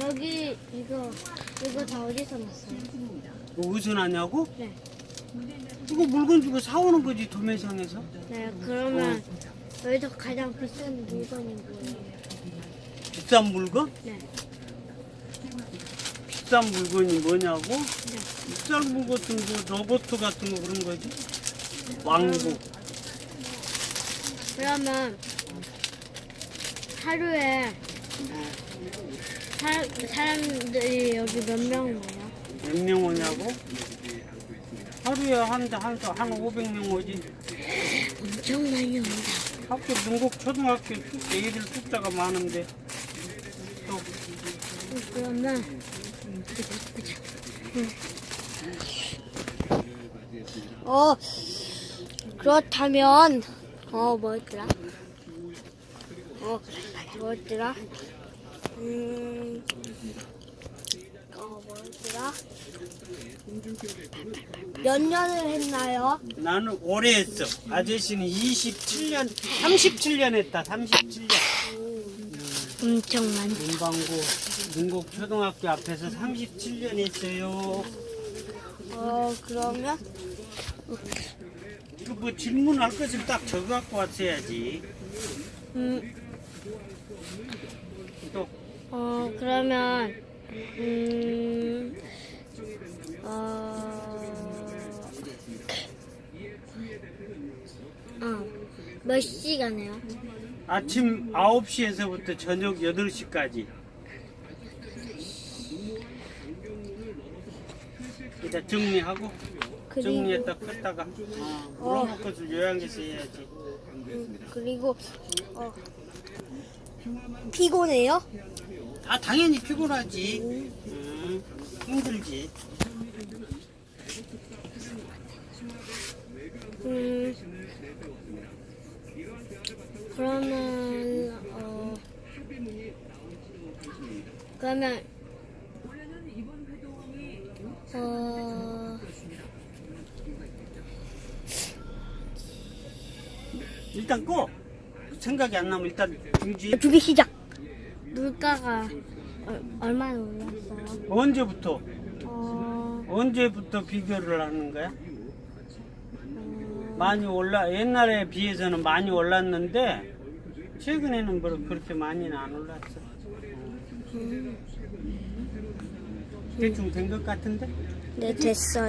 여기 이거 이거 다 어디서 났어요? 뭐 어디서 나냐고? 네. 이거 물건 주고 사오는 거지 도매상에서. 네, 그러면 여기서 가장 비싼 물건이 뭐예요? 비싼 물건? 네. 비싼 물건이 뭐냐고? 네. 비싼 물 같은 거 로봇 같은 거 그런 거지. 왕복. 그러면 하루에 사, 사람들이 여기 몇명 와요? 몇명 오냐고? 하루에 한, 한, 한 500명 오지. 엄청 많이 온다. 학교 능곡 초등학교 숫- 애들 숫자가 많은데 또 그러면 어 그렇다면 어 뭐였더라? 어 뭐였더라? 음, 어 뭐였더라? 몇 년을 했나요? 나는 오래 했어. 아저씨는 27년, 37년 했다. 37년. 엄청 많다. 문방구 능곡 초등학교 앞에서 37년 했어요. 어 그러면 이거 뭐 질문할 것을 딱 적어 갖고 왔어야지. 음. 또 어 그러면 음, 어, 어, 몇 시간에요? 아침 9시에서부터 저녁 8시까지. 일단 정리하고 그리고 정리했다 컸다가 어, 물어볼 것을 요양해서 해야지. 음, 그리고 어, 피곤해요? 아 당연히 피곤하지. 음, 힘들지. 음, 그러면 어, 그러면 어. 일단 꺼. 생각이 안 나면 일단 중지. 준비 시작. 물가가 얼, 얼마나 올랐어요? 언제부터? 어, 언제부터 비교를 하는 거야? 많이 올라 옛날에 비해서는 많이 올랐는데 최근에는 뭐 그렇게 많이는 안 올랐어. 대충 된 것 같은데? 네 됐어요.